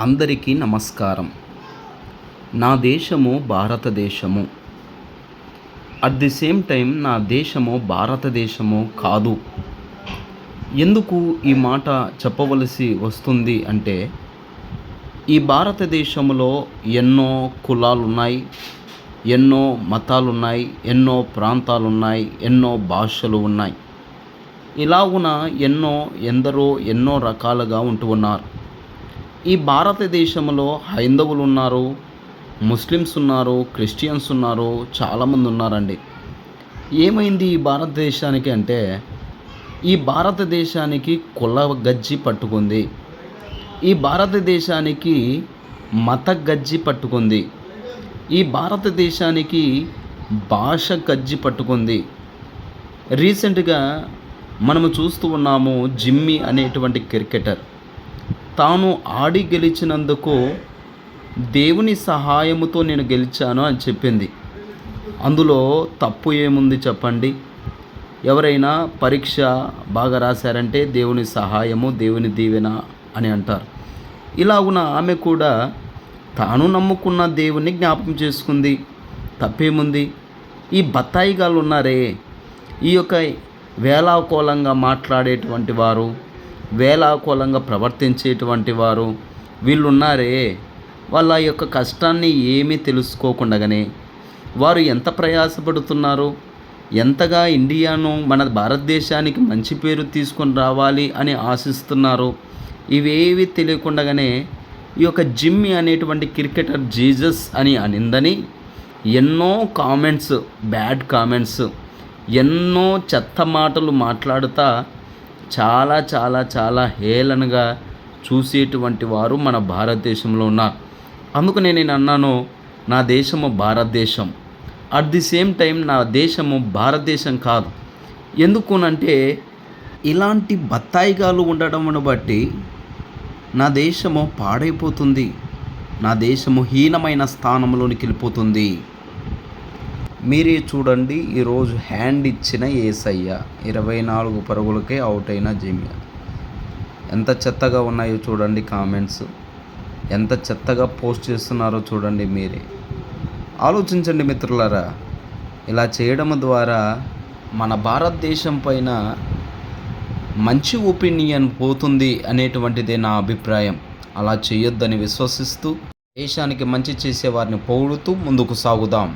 అందరికీ నమస్కారం. నా దేశము భారతదేశము. అట్ ది సేమ్ టైం నా దేశము భారతదేశము కాదు. ఎందుకు ఈ మాట చెప్పవలసి వస్తుంది అంటే ఈ భారతదేశంలో ఎన్నో కులాలు ఉన్నాయి ఎన్నో మతాలు ఉన్నాయి ఎన్నో ప్రాంతాలు ఉన్నాయి ఎన్నో భాషలు ఉన్నాయి. ఇలాగున ఎన్నో ఎందరో ఎన్నో రకాలుగా ఉంటూ ఉన్నారు ఈ భారతదేశంలో హైందవులు ఉన్నారు ముస్లిమ్స్ ఉన్నారు క్రిస్టియన్స్ ఉన్నారు చాలామంది ఉన్నారండి ఏమైంది ఈ భారతదేశానికి అంటే ఈ భారతదేశానికి కుల గజ్జి పట్టుకుంది. ఈ భారతదేశానికి మత గజ్జి పట్టుకుంది. ఈ భారతదేశానికి భాష గజ్జి పట్టుకుంది. రీసెంట్గా మనము చూస్తూ ఉన్నాము జిమ్మి అనేటువంటి క్రికెటర్. తాను ఆడి గెలిచినందుకు దేవుని సహాయముతో నేను గెలిచాను అని చెప్పింది. అందులో తప్పు ఏముంది చెప్పండి? ఎవరైనా పరీక్ష బాగా రాశారంటే దేవుని సహాయము దేవుని దీవెన అని అంటారు. ఇలాగున ఆమె కూడా తాను నమ్ముకున్న దేవుని జ్ఞాపకం చేసుకుంది. తప్పేముంది? ఈ బత్తాయిగాళ్ళు ఉన్నారే ఈ యొక్క వేలాకోలంగా మాట్లాడేటువంటి వారు వేలాకోలంగా ప్రవర్తించేటువంటి వారు వీళ్ళున్నారే. వాళ్ళ యొక్క కష్టాన్ని ఏమీ తెలుసుకోకుండానే వారు ఎంత ప్రయాసపడుతున్నారు? ఎంతగా ఇండియాను మన భారతదేశానికి మంచి పేరు తీసుకొని రావాలి అని ఆశిస్తున్నారు? ఇవేవి తెలియకుండానే ఈ యొక్క జిమ్మి అనేటువంటి క్రికెటర్ జీజస్ అని అనిందని ఎన్నో కామెంట్స్ బ్యాడ్ కామెంట్స్ ఎన్నో చెత్త మాటలు మాట్లాడుతా చాలా చాలా చాలా హేళనగా చూసేటువంటి వారు మన భారతదేశంలో ఉన్నారు. అందుకనే నేను అన్నాను నా దేశము భారతదేశం. అట్ ది సేమ్ టైం నా దేశము భారతదేశం కాదు. ఎందుకునంటే ఇలాంటి బత్తాయిగాలు ఉండడం బట్టి నా దేశము పాడైపోతుంది. నా దేశము హీనమైన స్థానంలోనికి వెళ్ళిపోతుంది. మీరే చూడండి ఈరోజు హ్యాండ్ ఇచ్చిన ఏసయ్య ఇరవై నాలుగు పరుగులకే అవుట్ అయిన జిమియా. ఎంత చెత్తగా ఉన్నాయో చూడండి కామెంట్స్. ఎంత చెత్తగా పోస్ట్ చేస్తున్నారో చూడండి మీరే. ఆలోచించండి మిత్రులారా ఇలా చేయడం ద్వారా మన భారతదేశం పైన మంచి ఒపీనియన్ పోతుంది అనేటువంటిదే నా అభిప్రాయం. అలా చేయొద్దని విశ్వసిస్తూ దేశానికి మంచి చేసే వారిని పొగుడుతూ ముందుకు సాగుదాం.